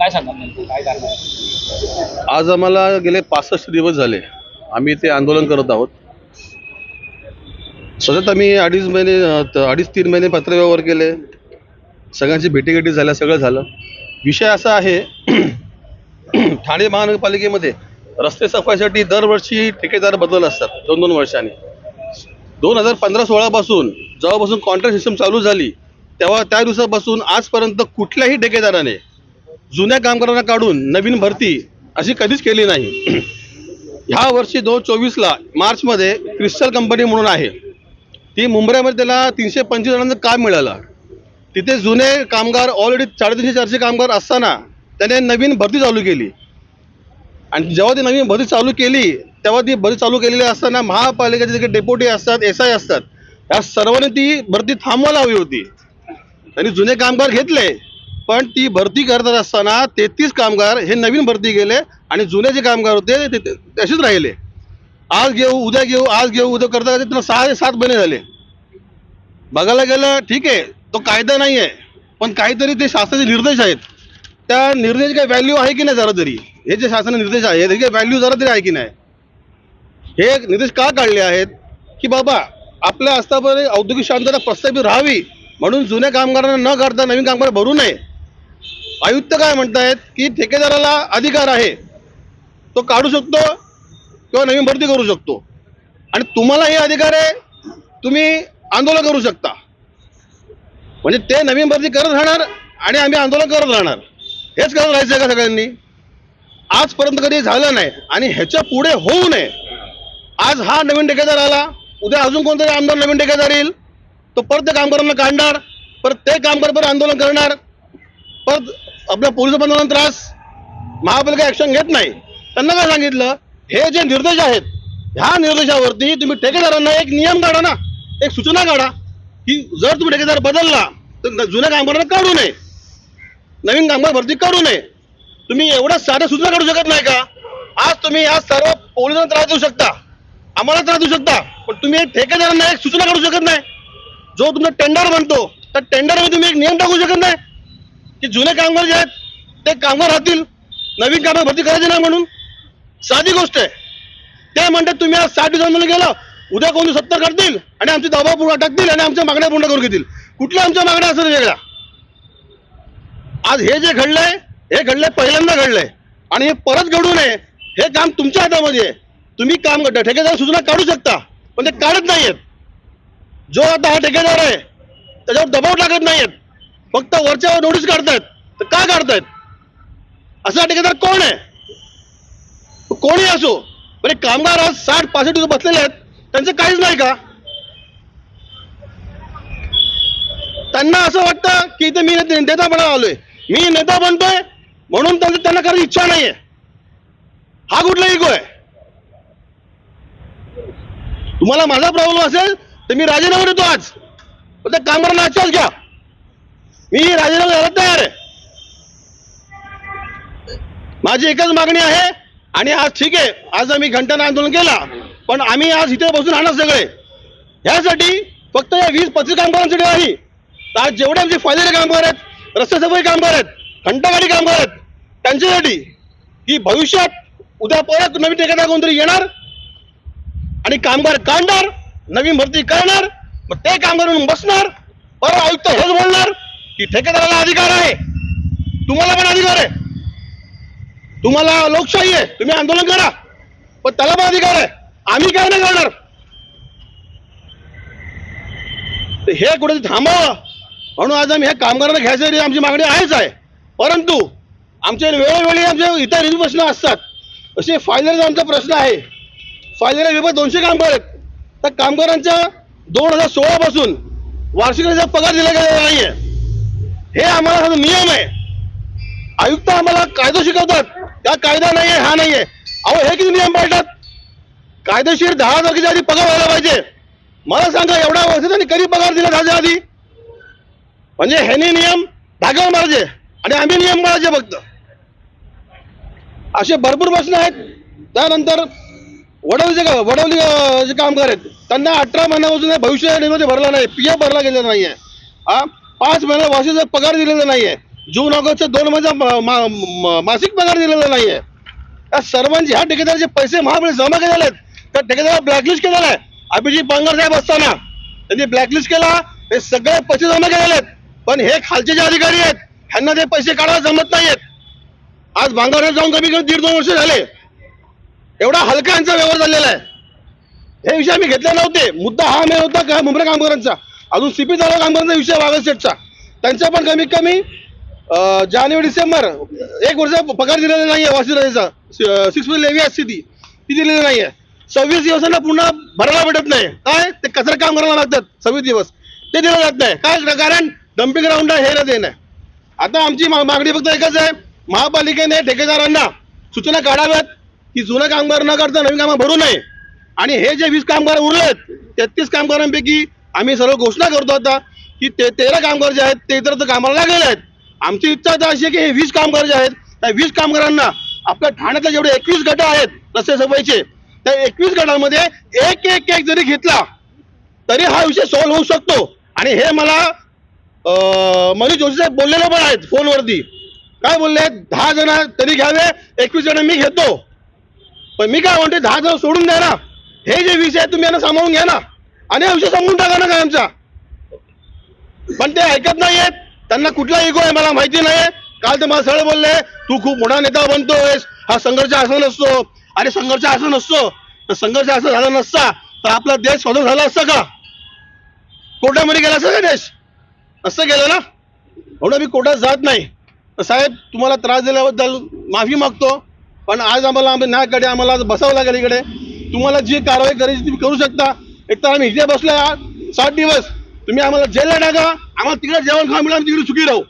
काय सांगणार नेमकं? काय आज आम्हाला गेले पासष्ट दिवस झाले. आम्ही ते आंदोलन करत आहोत. सतत आम्ही अडीच महिने त- अडीच तीन महिने पत्रव्यवहार केले. सगळ्यांची भेटीगाठी झाल्या सगळं झालं. विषय असा आहे ठाणे महानगरपालिकेमध्ये रस्ते सफाईसाठी दरवर्षी ठेकेदार बदल असतात दोन दोन वर्षांनी. दोन हजार पंधरा सोळापासून जेव्हापासून कॉन्ट्रॅक्ट सिस्टम चालू झाली तेव्हा त्या दिवसापासून आजपर्यंत कुठल्याही ठेकेदाराने जुन्या कामगारांना काढून नवीन भरती अशी कधीच केली नाही. ह्या वर्षी दोन चोवीसला मार्चमध्ये क्रिस्टल कंपनी म्हणून आहे. ती मुंबईमध्ये त्याला तीनशे पंचवीस जणांचं काम मिळालं. तिथे जुने कामगार ऑलरेडी साडेतीनशे चारशे कामगार असताना त्याने नवीन भरती चालू केली. आणि जेव्हा ती नवीन भरती चालू केली तेव्हा ती भरती चालू केलेली असताना महापालिकेचे जे डेप्युटी असतात एस आय असतात या सर्वांनी ती भरती थांबवायला हवी होती. त्यांनी जुने कामगार घेतले. पण ती भरती करत असताना तेहतीस कामगार हे नवीन भरती गेले आणि जुने जे कामगार होते ते तसेच राहिले. आज घेऊ उद्या घेऊ आज घेऊ उद्या करता करता त्यांना सहा ते सात महिने झाले. बघायला गेलं ठीक आहे तो कायदा नाही आहे पण काहीतरी ते शासनाचे निर्देश आहेत. त्या निर्देश काय व्हॅल्यू आहे की नाही जरा तरी? हे जे शासन निर्देश आहे हे काही व्हॅल्यू जरा तरी आहे की नाही? हे निर्देश का काढले आहेत की बाबा आपल्या आस्थापने औद्योगिक शांतता प्रस्थापित राहावी म्हणून जुन्या कामगारांना न करता नवीन कामगार भरू नये. आयुक्त काय म्हणतायत की ठेकेदाराला अधिकार आहे. तो काढू शकतो किंवा नवीन भरती करू शकतो. आणि तुम्हाला हे अधिकार आहे तुम्ही आंदोलन करू शकता. म्हणजे ते नवीन भरती करत राहणार आणि आम्ही आंदोलन करत राहणार. हेच करत राहायचं का सगळ्यांनी? आजपर्यंत कधी झालं नाही आणि ह्याच्या पुढे होऊ नये. आज हा नवीन ठेकेदार आला उद्या अजून कोणतरी आमदार नवीन ठेकेदार येईल. तो परत त्या कामगारांना काढणार परत ते कामगार परत आंदोलन करणार परत आपल्या पोलीस बंधूंना त्रास? महापालिका ऍक्शन घेत नाही. त्यांना काय सांगितलं? हे जे निर्देश आहेत ह्या निर्देशावरती तुम्ही ठेकेदारांना एक नियम काढा ना. एक सूचना काढा की जर तुम्ही ठेकेदार बदलला तर जुन्या कामगारांना काढू नये. नवीन कामगार भरती करू नये. तुम्ही एवढ्या साध्या सूचना काढू शकत नाही का? आज तुम्ही आज सर्व पोलिसांना त्रास देऊ शकता. आम्हाला त्रास देऊ शकता. पण तुम्ही ठेकेदारांना एक सूचना काढू शकत नाही. जो तुमचा टेंडर बनतो त्या टेंडरमध्ये तुम्ही एक नियम टाकू शकत नाही. की जुने कामगार जे आहेत ते कामगार राहतील. नवीन कामगार भरती करायचे नाही म्हणून. साधी गोष्ट आहे. ते म्हणतात तुम्ही आज साठ दिवसांमध्ये गेला उद्या कोणी सत्तर करतील आणि आमचे दबाव पूर्ण टाकतील आणि आमच्या मागण्या पूर्ण करून घेतील. कुठल्या आमच्या मागण्या असतील वेगळ्या. आज हे जे घडलंय हे घडलंय पहिल्यांदा घडलंय. आणि हे परत घडू नये हे काम तुमच्या हातामध्ये आहे. तुम्ही काम करता. ठेकेदार सूचना काढू शकता पण ते काढत नाहीयेत. जो आता हा ठेकेदार आहे त्याच्यावर दबाव टाकत नाहीयेत. फक्त वरच्यावर नोटीस काढतायत. तर का काढतायत? असा ठेकेदार कोण आहे? कोणी असो. म्हणजे कामगार आज साठ पासष्ट दिवस बसलेले आहेत. त्यांचं काहीच नाही का? त्यांना असं वाटतं की इथे मी नेता बना आलोय. मी नेता बनतोय म्हणून त्यांचं त्यांना करायची इच्छा नाहीये. हा कुठला इगो आहे. तुम्हाला माझा प्रॉब्लेम असेल तर मी राजीनामा देतो आज. पण त्या कामगारांना आजच्याच घ्या. मी राजीनामा द्यायला तयार आहे माझी एकच मागणी आहे आणि आज ठीक आहे आज आम्ही घंटाने आंदोलन केला पण आम्ही आज इथे बसून राहणार सगळे. ह्यासाठी फक्त या वीस पस्तीस कामगारांसाठी नाही तर आज जेवढे आमचे फायदेचे कामगार आहेत रस्ते सफाई कामगार आहेत घंटागाडी कामगार आहेत त्यांच्यासाठी की भविष्यात उद्या परत नवीन ठेकेदार कोणतरी येणार आणि कामगार काढणार नवीन भरती करणार मग ते कामगार म्हणून बसणार परत आयुक्त हेच बोलणार की ठेकेदाराला अधिकार आहे. तुम्हाला पण अधिकार आहे. तुम्हाला लोकशाही आहे. तुम्ही आंदोलन करा. पण त्याला पण अधिकार आहे. आम्ही काय नाही करणार? तर हे कुठे थांबावं म्हणून आज आम्ही ह्या कामगारांना घ्यायसाठी आमची मागणी आहेच आहे. परंतु आमचे वेळोवेळी आमचे इतर रिव्ह्यू प्रश्न असतात. असे फायनल आमचा प्रश्न आहे. फायनल विभाग दोनशे कामगार आहेत. त्या कामगारांच्या दोन हजार सोळा पासून वार्षिक पगार दिला गेलेला नाहीये. हे आम्हाला नियम आहे. आयुक्त आम्हाला कायदा शिकवतात. त्या कायदा नाहीये हा नाहीये. अहो हे किती नियम पाळतात? कायदेशीर दहा तारखेच्या आधी पगार व्हायला पाहिजे. मला सांगा एवढ्या वर्ष त्यांनी कधी पगार दिला दहाच्या आधी? म्हणजे ह्यानी नियम धाग्यावर मारायचे आणि आम्ही नियम पाळायचे फक्त. असे भरपूर प्रश्न आहेत. त्यानंतर वडवलीचे का वडवली जे कामगार आहेत त्यांना अठरा महिन्यापासून भविष्य निधी भरला नाही पी एफ भरला गेलेला नाहीये. हा? पाच महिन्याला वर्षाचा पगार दिलेला नाहीये. जून ऑगस्टचे दोन महिन्याचा मासिक पगार दिलेला नाहीये. या सर्वांचे ह्या ठेकेदाराचे पैसे महाबळे जमा केलेले आहेत. त्या ठेकेदाराला ब्लॅकलिस्ट केलेला आहे. अभिजित बांगर साहेब असताना त्यांनी ब्लॅकलिस्ट केला. हे सगळे पैसे जमा केलेले आहेत. पण हे खालचे जे अधिकारी आहेत ह्यांना ते पैसे काढायला जमत नाहीयेत. आज बांगरला जाऊन कमी कमी दीड दोन वर्ष झाले. एवढा हलका यांचा व्यवहार झालेला आहे. हे विषय आम्ही घेतले नव्हते. मुद्दा हा मेन होता का मुंबई कामगारांचा? अजून सीपी झाला कामगारांचा विषय वागल त्यांचा पण कमीत कमी जानेवारी डिसेंबर एक वर्ष पगार दिलेला नाही आहे वासिराचा सिक्स लेवी असते ती. ती दिलेली नाही आहे सव्वीस दिवसांना पुन्हा भरायला भेटत नाही. काय? ते कचरा काम करायला लागतात सव्वीस दिवस. ते दिलं जात नाही. काय? कारण डम्पिंग ग्राउंड हे ना देणं नाही. आता आमची मा- मागणी फक्त एकच आहे. महापालिकेने ठेकेदारांना सूचना काढाव्यात की जुनं कामगार न करता नवीन कामं भरू नये. आणि हे जे वीस कामगार उरलेत तेहतीस कामगारांपैकी आम्ही सर्व घोषणा करतो आता की ते तेरा कामगार जे आहेत ते इतर कामाला लागलेले आहेत. आमची इच्छा तर अशी आहे की हे वीस कामगार जे आहेत त्या वीस कामगारांना आपल्या ठाण्यातले जेवढे एकवीस गट आहेत रस्ते सफाईचे त्या एकवीस गटांमध्ये एक एक एक जरी घेतला तरी हा विषय सॉल्व्ह होऊ शकतो. आणि हे मला मनीष जोशी साहेब बोललेले पण आहेत फोनवरती. काय बोलले? दहा जण तरी घ्यावे एकवीस जण मी घेतो. पण मी काय म्हणते दहा जण सोडून द्या ना. हे जे विषय आहेत तुम्ही यांना सांभाळून घ्या ना. आणि हा विषय सांगून टाका ना काय आमचा. पण ते ऐकत नाहीयेत त्यांना कुठला इगो आहे मला माहिती नाही काल ते मला सरळ बोलले तू खूप मोठा नेता बनतोयस. हा संघर्ष असा नसतो. अरे संघर्ष असा नसतो. तर संघर्ष असं झाला नसता तर आपला देश स्वतंत्र झाला असता का? कोर्टामध्ये गेला असं का देश? असं गेलं ना? म्हणून मी कोर्टात जात नाही. तर साहेब तुम्हाला त्रास दिल्याबद्दल माफी मागतो. पण आज आम्हाला आम्ही न्यायकडे आम्हाला बसावं लागेल इकडे. तुम्हाला जी कारवाई करायची तुम्ही करू शकता. एक तर आम्ही इथे बसलो सात दिवस. तुम्ही आम्हाला जेलला टाका. आम्हाला तिकडे जेवण खावा मिळालं तिकडे सुखी राहू.